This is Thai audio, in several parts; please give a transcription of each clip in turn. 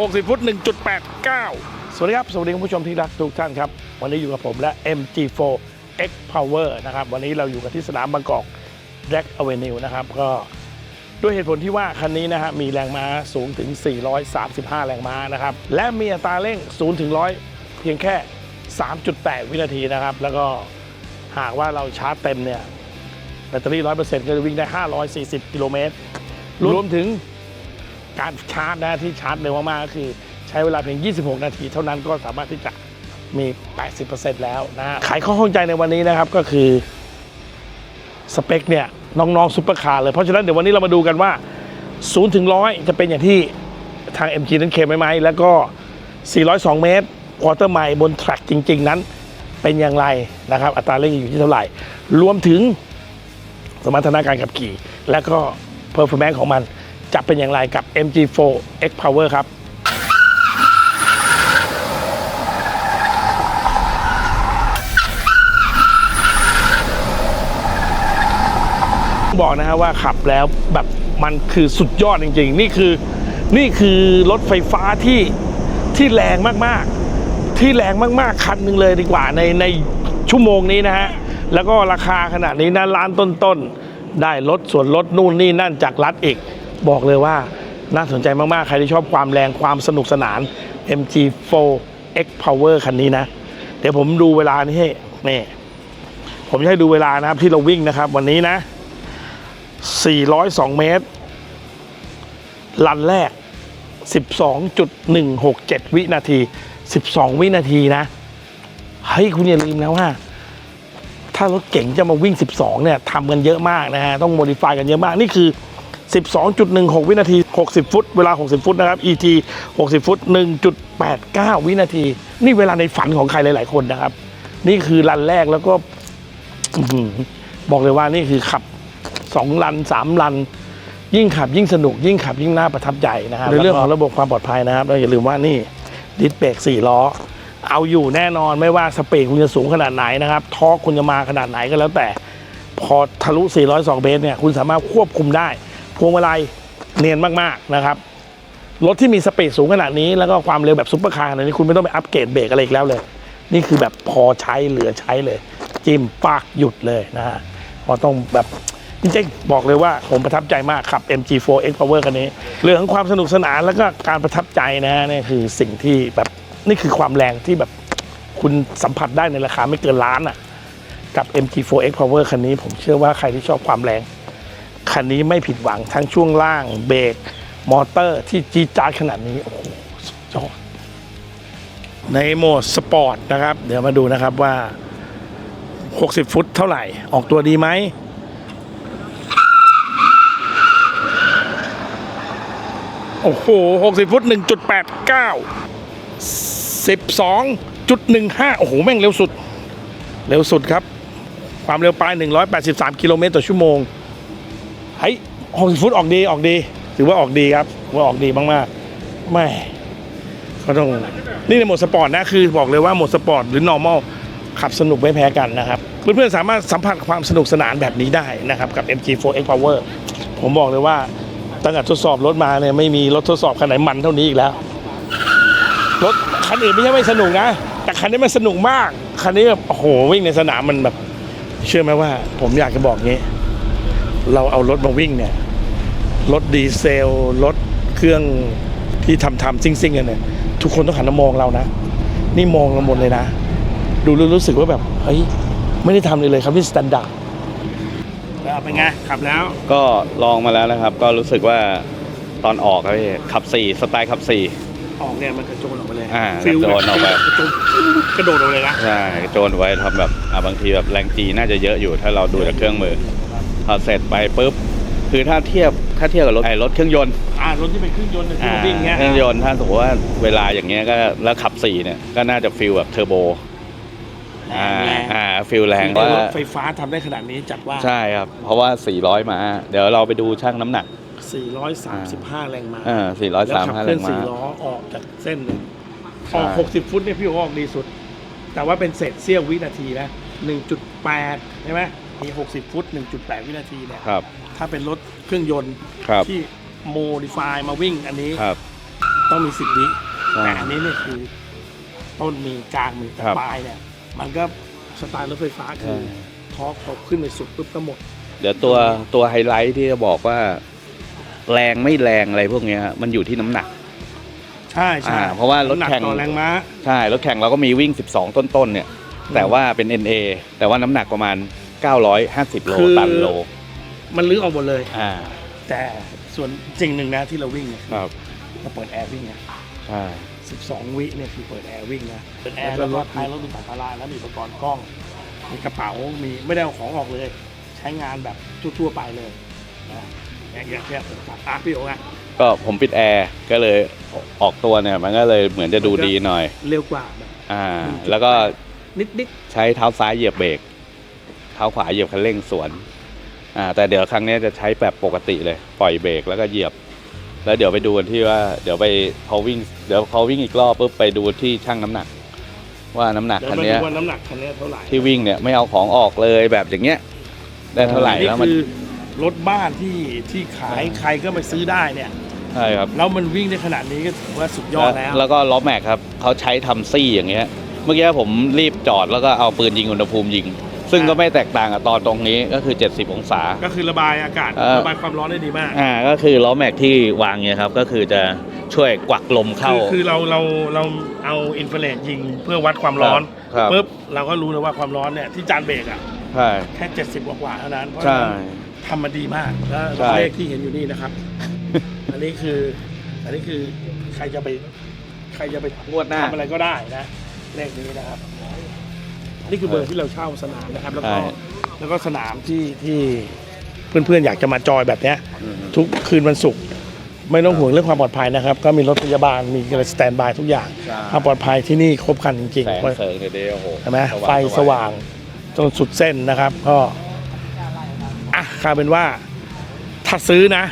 60 ฟุต 1.89 สวัสดีครับ สวัสดีคุณผู้ชมที่รักทุกท่านครับ วันนี้อยู่กับผมและ MG4 X Power นะครับ วันนี้เราอยู่กันที่สนามบางกอก Black Avenue นะครับ ก็ด้วยเหตุผลที่ว่าคันนี้นะฮะมีแรงม้าสูงถึง 435 แรงม้านะครับ และมีอัตราเร่ง 0 ถึง 100 เพียงแค่ 3.8 วินาทีนะครับ แล้วก็หากว่าเราชาร์จเต็มเนี่ยแบตเตอรี่ 100%ก็จะวิ่งได้ 540 กิโลเมตรรวมถึง การชาร์จนะที่ชาร์จเร็วมากๆก็คือ ใช้เวลาเพียง 26 นาที เท่านั้นก็สามารถที่จะมี 80%แล้วนะขายข้อข้องใจในวันนี้นะครับก็คือสเปคเนี่ยน้องๆซุปเปอร์คาร์เลยเพราะฉะนั้นเดี๋ยววันนี้เรามาดูกันว่า 0 ถึง 100 จะเป็นอย่างที่ทาง MG นั้นเคลมไว้ไหมแล้วก็ 402 เมตรควอเตอร์ไมล์บนแทร็กจริง ๆ นั้นเป็นอย่างไรนะครับอัตราเร่งอยู่ที่เท่าไหร่ รวมถึงสมรรถนะการขับขี่ และก็ performance ของมัน จะเป็นอย่างไรกับ MG4 X Power ครับบอกนะฮะว่าขับแล้วแบบมันคือสุดยอดจริง ๆ นี่คือนี่คือรถไฟฟ้าที่ที่แรงมากๆ ที่แรงมากๆ คันหนึ่งเลยดีกว่าในในชั่วโมงนี้นะฮะ แล้วก็ราคาขนาดนี้นะล้านต้นๆ ได้ลดส่วนลดนู่นนี่นั่นจากรัฐอีก บอกเลยว่าน่าสนใจมาก ๆ ใครที่ชอบความแรงความสนุกสนาน MG4 X Power คันนี้นะ เดี๋ยวผมดูเวลานี้ให้นี่ผมจะให้ดูเวลานะครับที่เราวิ่งนะครับ วันนี้นะ 402 เมตร ลันแรก 12.167 วินาที 12 วินาทีนะ เฮ้ย คุณอย่าลืมนะว่า ถ้ารถเก๋งจะมาวิ่ง 12 เนี่ยทำกันเยอะมากนะฮะ ต้องโมดิฟายกันเยอะมาก นี่คือ 12.16 วินาที 60 ฟุต เวลา 60 ฟุตนะครับ ET 60 ฟุต 1.89 วินาที นี่เวลาในฝันของใครหลาย ๆ คนนะครับ นี่คือรันแรกแล้วก็อื้อหือบอกเลยว่านี่คือขับสองลันสามลัน ยิ่งขับยิ่งสนุก ยิ่งขับยิ่งน่าประทับใจนะครับในเรื่องของระบบความปลอดภัยนะครับเราอย่าลืมว่านี่ดิสเบรกสี่ล้อเอาอยู่แน่นอนไม่ว่าสเปรดคุณจะสูงขนาดไหนนะครับทอร์กคุณจะมาขนาดไหนก็แล้วแต่ พอทะลุ 402 เมตรเนี่ย คุณสามารถควบคุมได้ พวงมาลัยเนียนมากๆนะครับ รถที่มีสเปรดสูงขนาดนี้แล้วก็ความเร็วแบบซุปเปอร์คาร์ขนาดนี้คุณไม่ต้องไปอัปเกรดเบรกอะไรอีกแล้วเลย นี่คือแบบพอใช้เหลือใช้เลย จิ้มปากหยุดเลยนะฮะพอต้องแบบจริงๆบอกเลยว่าผมประทับใจมากขับ MG4 X Power คันนี้ เรื่องของความสนุกสนานแล้วก็การประทับใจนะฮะนี่คือสิ่งที่แบบนี่คือความแรงที่แบบคุณสัมผัสได้ในราคาไม่เกินล้านอะกับ MG4 X Power คันนี้ ผมเชื่อว่าใครที่ชอบความแรง คันนี้ไม่ผิดหวังทั้งช่วงล่างเบรกมอเตอร์ที่จี๊ดจ๊าดขนาดนี้ โอ้โหสุดยอดในโหมดสปอร์ตนะครับ เดี๋ยวมาดูนะครับว่า 60 ฟุตเท่าไหร่ ออกตัวดีไหมโอ้โห 60 ฟุต 1.89 12.15 โอ้โห แม่งเร็วสุด เร็วสุดครับ ความเร็วปลาย 183 กิโลเมตรต่อชั่วโมง เฮ้ย60ฟุตออกดีออกดี ถือว่าออกดีครับว่าออกดีมากๆไม่ก็ต้องนี่ในโหมดสปอร์ตนะคือบอกเลยว่าโหมดสปอร์ตหรือ normal ขับสนุกไม่แพ้กันนะครับ เพื่อนๆสามารถสัมผัสความสนุกสนานแบบนี้ได้นะครับ กับ MG4 X Power ผมบอกเลยว่าตั้งแต่ทดสอบรถมาเนี่ยไม่มีรถทดสอบคันไหนมันเท่านี้อีกแล้วรถคันอื่นไม่ใช่ไม่สนุกนะ แต่คันนี้มันสนุกมาก คันนี้แบบโอ้โหวิ่งในสนามมันแบบ เชื่อไหมว่า ผมอยากจะบอกงี้ เราเอารถมาวิ่งเนี่ยรถดีเซลรถเครื่องที่ทำทำซิ่งซิ่งๆกันเนี่ยทุกคนต้องหันมามองเรานะ นี่มองเราหมดเลยนะ ดูแล้วรู้สึกว่าแบบเฮ้ยไม่ได้ทำเลยเลยครับที่สแตนดาร์ดเป็นไงขับแล้วก็ลองมาแล้วนะครับ ก็รู้สึกว่าตอนออกครับพี่ขับสี่สไตล์ขับสี่ออกเนี่ยมันกระโจนออกไปเลยอ่าฟิลกระโจนออกไปกระโจนกระโดดออกเลยนะใช่โจนไว้ทำแบบอะบางทีแบบแรงจีน่าจะเยอะอยู่ถ้าเราดูจากเครื่องมือ พอเสร็จไปปุ๊บคือถ้าเทียบถ้าเทียบกับรถไอ้รถเครื่องยนต์อ่ารถที่เป็นเครื่องยนต์เนี่ยที่อ่ามันวิ่งเงี้ยเครื่องยนต์ถ้าสมมติว่าเวลาอย่างเงี้ยก็แล้วขับสี่เนี่ยก็น่าจะฟิลแบบเทอร์โบอ่าแรงอ่าฟิลแรงรว่าถไฟฟ้าทำได้ขนาดนี้จัดว่าใช่ครับ เพราะว่า 400 มา เดี๋ยวเราไปดูช่างน้ำหนัก 435 แรงม้าอ่าแล้วขับ435เคแรลื่อนงสี่ม้าล้อออกจากเส้นเลยใช่ออก 60 ฟุตเนี่ยพี่โอออกดีสุด แต่ว่าเป็นเศษเสี้ยววินาทีนะ1.8ใช่ไหม มี 60 ฟุต 1.8 วินาทีเนี่ยครับ ถ้าเป็นรถเครื่องยนต์ครับ ที่โมดิฟายมาวิ่งอันนี้ครับ ต้องมีสิบวิใช่แต่อันนี้เนี่ยคือ ต้นมีกลางมีแต่ครับปลายเนี่ย มันก็สไตล์รถไฟฟ้าคือใช่ ทอร์กพอขึ้นไปสุดปุ๊บก็หมด เดี๋ยวตัวตัวไฮไลท์ที่จะบอกว่า แรงไม่แรงอะไรพวกเนี้ยมันอยู่ที่น้ำหนัก ใช่ใช่อ่าเพราะว่ารถน้ำหนักแข่งต่อแรงม้า ใช่ รถแข่งเราก็มีวิ่ง 12 ต้นๆเนี่ย แต่ว่าเป็น NA แต่ว่าน้ำหนักประมาณ 950 โลคือ ตันโลมันลื้อออกหมดเลย อ่าแต่ส่วนจริงหนึ่งนะที่เราวิ่งเนี่ยครับเราเปิดแอร์วิ่งนะใช่ 12 วิเนี่ยคือเปิดแอร์วิ่งนะเปิดแอร์แล้วก็ท้ายรถมีสัมภาระแล้วมีอุปกรณ์กล้อง มีกระเป๋ามีไม่ได้เอาของออกเลย ใช้งานแบบทั่วๆไปเลยนะอย่างเงี้ยเนี่ยผมขับอาร์พีโออะก็ผมปิดแอร์ก็เลยออกตัวเนี่ย มันก็เลยเหมือนจะดูดีหน่อย เร็วกว่าแบบ อ่า แล้วก็นิดนิดใช้เท้าซ้ายเหยียบเบรกเท้าขวาเหยียบคันเร่งสวนอ่าแต่เดี๋ยวครั้งนี้จะใช้แบบปกติเลย ปล่อยเบรกแล้วก็เหยียบ แล้วเดี๋ยวไปดูกันที่ว่าเดี๋ยวไปพอวิ่งเดี๋ยวพอวิ่งอีกรอบปุ๊บไปดูที่ช่างน้ำหนัก ว่าน้ำหนักเดี๋ยวคันมาเนี้ดูยว่าน้ำหนักคันนี้เท่าไหร่ที่วิ่งเนี่ยไม่เอาของออกเลยแบบอย่างเงี้ยได้เท่าไหร่นี่แล้วมันคือรถบ้านที่ที่ขายใครก็ไปซื้อได้เนี่ยใช่ครับ แล้วมันวิ่งได้ขนาดนี้ก็ถือว่าสุดยอดแล้ว แล้วก็ล้อแม็กครับเขาใช้ทำซี่อย่างเงี้ย เมื่อกี้ผมรีบจอดแล้วก็เอาปืนยิงอุณหภูมิยิง ซึ่งก็ไม่แตกต่างกับตอนตรงนี้ก็คือ 70 องศา ก็คือระบายอากาศเออระบายความร้อนได้ดีมาก อ่าก็คือล้อแม็กที่วางเนี่ยครับก็คือจะช่วยกวักลมเข้าคือคือเราเราเราเอาอินฟราเรดยิงเพื่อวัดความร้อนครับ ปุ๊บเราก็รู้เลยว่าความร้อนเนี่ยที่จานเบรกอะใช่แค่ 70 กว่ากว่าๆเท่านั้นเพราะฉะใช่ นั้นทำมาดีมากแล้วใช่เลขที่เห็นอยู่นี่นะครับ อันนี้คือ อันนี้คือใครจะไป ใครจะไปงวดหน้า ทำอะไรก็ได้นะเลขนี้นะครับ นี่คือเบอร์ที่เราเช่าสนามนะครับแล้วก็ใช่ แล้วก็สนามที่ที่เพื่อนๆอยากจะมาจอยแบบเนี้ยอืมทุกคืนวันศุกร์ไม่ต้องห่วงเรื่องความปลอดภัยนะครับ ก็มีรถพยาบาลมีอะไรสแตนบายทุกอย่างใช่ ความปลอดภัยที่นี่ครบครันจริงแสงๆ เสริงเดี๋ยวเดี๋ยวโอ้โหใช่ไหมไฟสว่างจนสุดเส้นนะครับก็อะกลายเป็นว่าถ้าซื้อนะ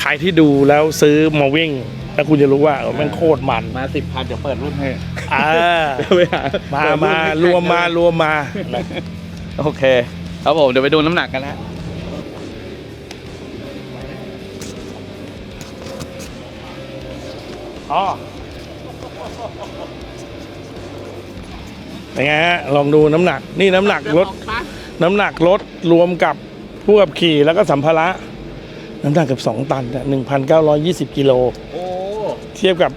ใครที่ดูแล้วซื้อมาวิ่ง แล้วคุณจะรู้ว่าเออแมันโคตรมันมาสิบพันเดี๋ยวเปิดรุ่นให้อ่าเดี๋ยวไปหมาเปิดมาให้รวมมารวมมาโอเค ครับผมเดี๋ยวไปดูน้ำหนักกันนะอ๋อเป็นไงฮะลองดูน้ำหนัก นี่น้ำหนักรถ น้ำหนักรถรวมกับผู้ขับขี่แล้วก็สัมภาระ น้ำหนักเกือบสองตันหนึ่งพันเก้าร้อยยี่สิบกิโลโอ้ เทียบกับ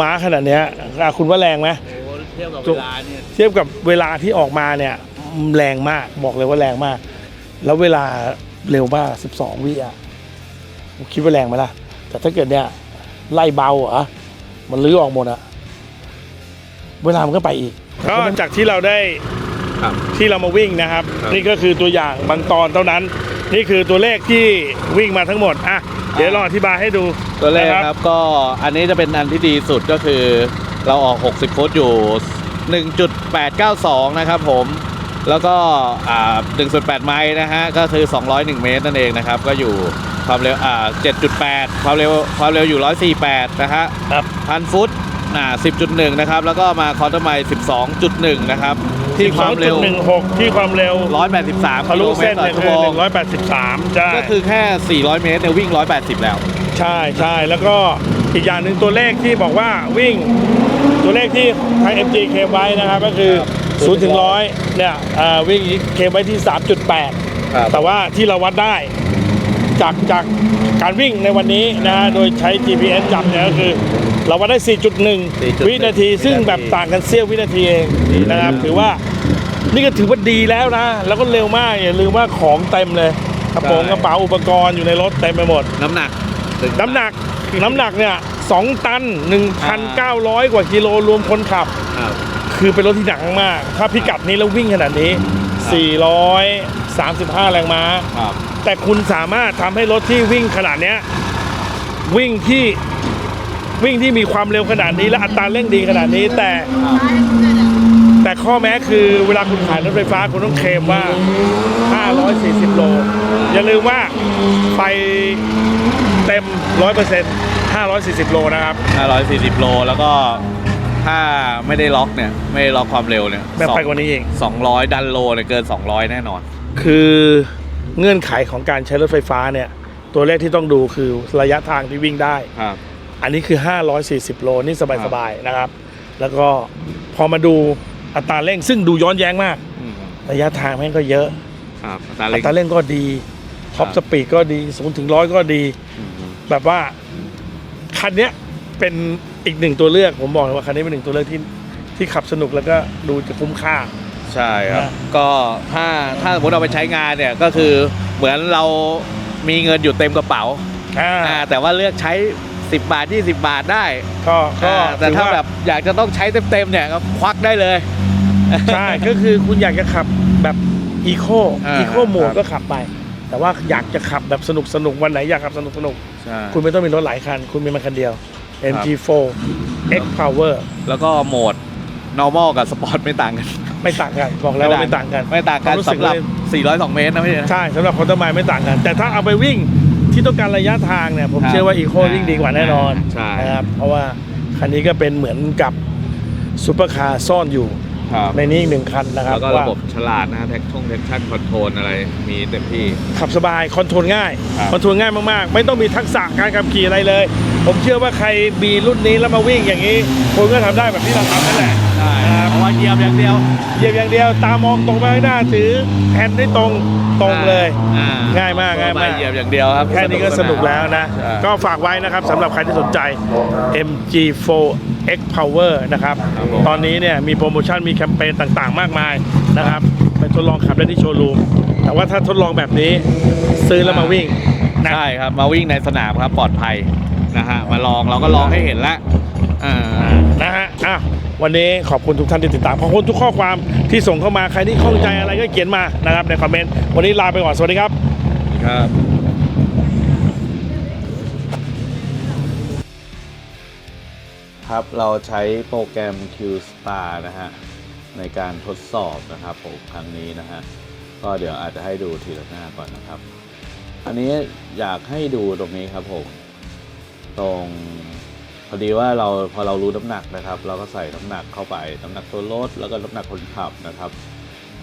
ม้าขนาดเนี้ยอะคุณว่าแรงไหมโหเทียบกับเวลาเนี่ยเทียบกับเวลาที่ออกมาเนี่ยแรงมากบอกเลยว่าแรงมาก แล้วเวลาเร็วมาก 12 วิอะคิดว่าแรงไหมล่ะ แต่ถ้าเกิดเนี่ยไล่เบาเหรอมันลื้อออกหมดอะเวลามันก็ไปอีกก็จากที่เราได้ครับ ที่เรามาวิ่งนะครับ ครับ นี่ก็คือตัวอย่างบางตอนเท่านั้น นี่คือตัวเลขที่วิ่งมาทั้งหมดอะ เดี๋ยวลองอธิบายให้ดูตัวเลขนะครับก็อันนี้จะเป็นอันที่ดีสุดก็คือ เราออก 60 ฟุตอยู่ 1.892 นะครับผม แล้วก็อ่า1.8 ไมล์นะฮะ ก็คือ 201 เมตรนั่นเองนะครับ ก็อยู่ความเร็วอ่า7.8 ความเร็วความเร็วอยู่ 148 นะฮะครับ พันฟุตอ่า10.1 นะครับ แล้วก็มาคอร์เตอร์ไมล์12.1 นะครับ ที่ความเร็ว 2.16 ที่ความเร็ว183ทะลุเส้นกิเนี่ยโลคือเมตรต่อชั่วโมง183ใช่ก็คือแค่ 400 เมตรเนี่ยวิ่ง 180 แล้ว ใช่ใช่แล้วก็อีกอย่างหนึ่งตัวเลขที่บอกว่าวิ่งตัวเลขที่ทาง MG เคลมไว้นะครับก็คือ ครับ0 ถึง 100 เนี่ยเอ่อวิ่งเคลมไว้ที่3.8ครับแต่ว่าที่เราวัดได้จากจากการวิ่งในวันนี้นะฮะโดยใช้ GPS จับเนี่ยก็คือ เราวัดได้4.1วินาที ซึ่งแบบต่างกันเสี้ยววินาทีเองนะครับ ถือว่านี่ก็ถือว่าดีแล้วนะ แล้วก็เร็วมากอย่าลืมว่าของเต็มเลยกระโปรงกระเป๋าอุปกรณ์อยู่ในรถเต็มไปหมด น้ำหนัก น้ำหนักน้ำหนักเนี่ยสองตัน 1,900 กว่ากิโลรวมคนขับครับคือเป็นรถที่หนักมาก ถ้าพิกัดนี้แล้ววิ่งขนาดนี้ 435 แรงม้าครับแต่คุณสามารถทำให้รถที่วิ่งขนาดเนี้ยวิ่งที่ วิ่งที่มีความเร็วขนาดนี้และอัตราเร่งดีขนาดนี้แต่ แต่ข้อแม้คือเวลาคุณขายรถไฟฟ้าคุณต้องเคลมว่า 540 โล อย่าลืมว่าไปเต็ม 100% 540 โลนะครับ 540 โลแล้วก็ถ้าไม่ได้ล็อกเนี่ย ไม่ได้ล็อกความเร็วเนี่ยแบบไปกว่านี้อีก200 ดันโลเนี่ยเกิน 200 แน่นอน คือเงื่อนไขของการใช้รถไฟฟ้าเนี่ย ตัวเลขที่ต้องดูคือระยะทางที่วิ่งได้ครับ อันนี้คือ 540 โลนี่สบายๆนะครับ แล้วก็พอมาดูอัตราเร่งซึ่งดูย้อนแย้งมากอืมระยะทางแม่งก็เยอะครับตาอัเล็กตราเร่งก็ดีท็อปครับสปีดก็ดี0ูนถึงร้อยก็ดีอืมแบบว่าคันเนี้ยเป็นอีกหนึ่งตัวเลือกผมบอกเลยว่าคันนี้เป็นหนึ่งตัวเลือกที่ที่ขับสนุกแล้วก็ดูจะคุ้มค่า ใช่ครับนะก็ถ้าถ้าสมมติเอาไปใช้งานเนี่ยก็คือเหมือนเรามีเงินอยู่เต็มกระเป๋าอ่าอ่าแต่ว่าเลือกใช้ 10 บาท 20 บาทได้ก็ก็อ่าแต่ถ้าถือว่แบบอยากจะต้องใช้เต็มๆเนี่ยก็ควักได้เลย ใช่ ก็คือคุณอยากจะขับแบบอีโคอ่าอีโคโหมดครับ ก็ขับไป แต่ว่าอยากจะขับแบบสนุกสนุกวันไหนอยากขับสนุกสนุกใช่ คุณไม่ต้องมีรถหลายคัน คุณมีมันคันเดียว MG4 X Power แล้วก็โหมด normal กับ sport ไม่ต่างกัน ไม่ต่างกันบอกแล้วว่าไม่ต่างกัน ไม่ต่างกันความรู้สึกสำหรับ เลย 402 เมตรนะพี่นะ ใช่สำหรับคอนเตอร์ไมไม่ต่างกัน แต่ถ้าเอาไปวิ่งที่ ต้องการระยะทางเนี่ยผมครับเชื่อว่าอีโควิ่งดีกว่าแน่นอนใช่ นะครับเพราะว่าคันนี้ก็เป็นเหมือนกับซูเปอร์คาร์ซ่อนอยู่ครับในนี้อีกหนึ่งคันนะครับแล้วก็ระว่าบบฉลาดนะแท็กช่องแท็กชั่นคอนโทรลอะไรมีเต็มที่ ขับสบายคอนโทรลง่ายครับ คอนโทรลง่ายมากๆ ไม่ต้องมีทักษะการขับขี่อะไรเลย ผมเชื่อว่าใครมีรุ่นนี้แล้วมาวิ่งอย่างนี้คุณก็ทำได้แบบที่เราทำนั่นแหละ ใช่ครับเพราะว่าเหยียบอย่างเดียวเหยียบอย่างเดียวตามองตรงไปข้างหน้าถือแฮนด์ได้ตรงตรงเลยอ่ง่ายมากง่ายมากเหยียบอย่างเดียวครับ แค่นี้ก็สนุกแล้วนะใช่ก็ฝากไว้นะครับสำหรับใครที่สนใจ MG4 X Power นะครับครับผมตอนนี้เนี่ยมีโปรโมชั่นมีแคมเปญต่างๆ มากมายนะครับไปทดลองขับได้ที่โชว์รูมแต่ว่าถ้าทดลองแบบนี้ซื้อแล้วมาวิ่งนะใช่ครับมาวิ่งในสนามครับปลอดภัยนะฮะมาลองเราก็ลองให้เห็นแล้วอ่านะฮะอะ วันนี้ขอบคุณทุกท่านที่ติดตามขอบคุณทุกข้อความที่ส่งเข้ามาใครที่ข้องใจอะไรก็เขียนมานะครับในคอมเมนต์วันนี้ลาไปก่อนสวัสดีครับครับครับเราใช้โปรแกรม QStar นะฮะในการทดสอบนะครับผมครั้งนี้นะฮะก็เดี๋ยวอาจจะให้ดูทีละหน้าก่อนนะครับ อันนี้อยากให้ดูตรงนี้ครับผมตรง พอดีว่าเราพอเรารู้น้ำหนักนะครับ เราก็ใส่น้ำหนักเข้าไปน้ำหนักตัวรถแล้วก็น้ำหนักคนขับนะครับ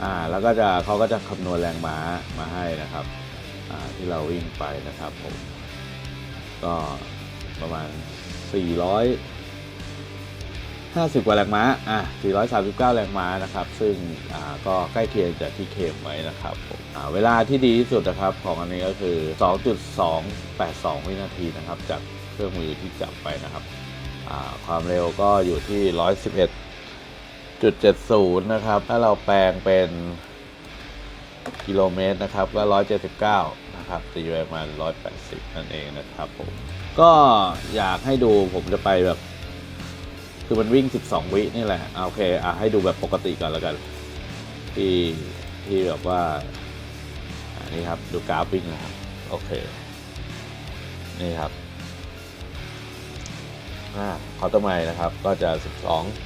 อ่าแล้วก็จะเขาก็จะคำนวณแรงม้ามาให้นะครับอ่าที่เราวิ่งไปนะครับผมก็ประมาณ 400 50 กว่าแรงม้า อะ 439 แรงม้านะครับ ซึ่ง อ่า ก็ใกล้เคียงจากที่เคมไว้นะครับผมอ่า เวลาที่ดีที่สุดนะครับ ของอันนี้ก็คือ 2.282 วินาทีนะครับ จาก เครื่องมือที่จับไปนะครับความเร็วก็อยู่ที่ 111.70 นะครับ ถ้าเราแปลงเป็นกิโลเมตรนะครับก็ 179 นะครับตีไปประมาณ 180 นั่นเองนะครับผม ก็อยากให้ดูผมจะไปแบบ คือมันวิ่ง 12 วินี่แหละอะโอเคอะให้ดูแบบปกติก่อนแล้วกัน ที่ที่แบบว่าอันนี้ครับ ดูกราฟวิ่งนะครับ โอเค นี่ครับ อ่าคอร์ตไมนะครับ ก็จะ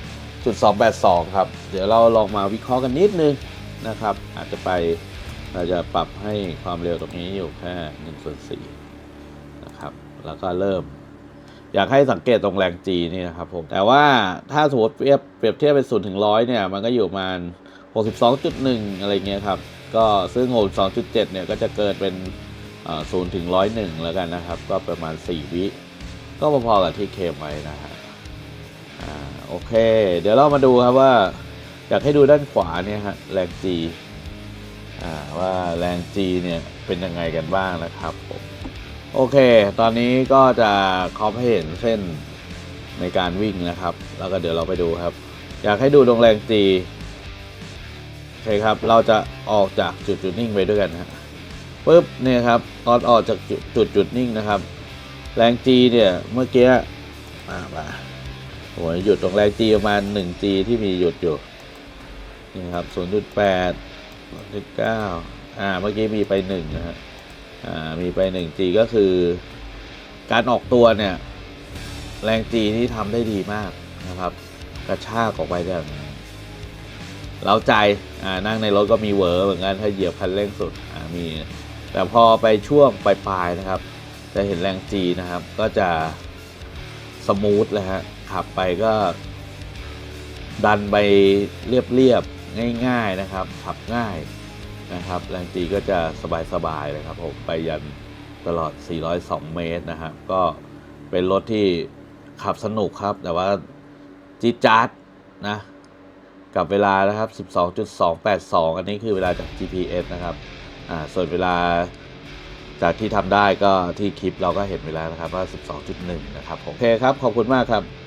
12.282 ครับ เดี๋ยวเราลองมาวิเคราะห์กันนิดนึงนะครับ อาจจะไปเราจะปรับให้ความเร็วตรงนี้อยู่แค่1ส่วน4นะครับ แล้วก็เริ่ม อยากให้สังเกตตรงแรง G นี่นะครับผม แต่ว่าถ้าสมมติเปรียบเปรียบเทียบเป็นศูนย์ถึงร้อยเนี่ย มันก็อยู่ประมาณ 62.1 อะไรเงี้ยครับ ก็ซึ่ง 62.7 เนี่ย ก็จะเกิดเป็นศูนย์ถึงร้อยหนึ่งแล้วกันนะครับ ก็ประมาณ 4 วิ ก็พอๆกับที่เคมไว้นะฮะอ่าโอเค เดี๋ยวเรามาดูครับว่า อยากให้ดูด้านขวาเนี่ยฮะแรง G อ่าว่าแรง G เนี่ยเป็นยังไงกันบ้างนะครับผมโอเค ตอนนี้ก็จะคอมให้เห็นเส้นในการวิ่งนะครับ แล้วก็เดี๋ยวเราไปดูครับ อยากให้ดูตรงแรง G โอเคครับ เราจะออกจากจุดจุดนิ่งไปด้วยกันนะฮะปุ๊บเนี่ยครับตอนออกจากจุดจุดนิ่งนะครับ แรง G เนี่ยเมื่อกี้มามาโอ้ยหยุดตรงแรง G ประมาณ 1G ที่มีหยุดอยู่นี่ครับ 0.8 0.9 อ่าเมื่อกี้มีไป1นะฮะอ่ามีไป 1G ก็คือ การออกตัวเนี่ย แรง G ที่ทำได้ดีมากนะครับ กระชากออกไปอย่างเราใจอ่านั่งในรถก็มีเวอร์เหมือนกันถ้าเหยียบคันเร่งสุดอ่ามี แต่พอไปช่วงปลายๆนะครับ จะเห็นแรง G นะครับ ก็จะสมูทเลยฮะขับไปก็ดันไปเรียบๆ ง่ายๆนะครับ ขับง่ายนะครับ แรงจีก็จะสบายๆเลยครับผมไปยันตลอด 402 เมตรนะครับ ก็เป็นรถที่ขับสนุกครับ แต่ว่าจีจ๊าดนะกับเวลานะครับ 12.282 อันนี้คือเวลาจาก GPS นะครับ อ่า ส่วนเวลา จากที่ทำได้ก็ที่คลิปเราก็เห็นไปแล้วนะครับว่า 12.1 นะครับผมโอเคครับ ขอบคุณมากครับ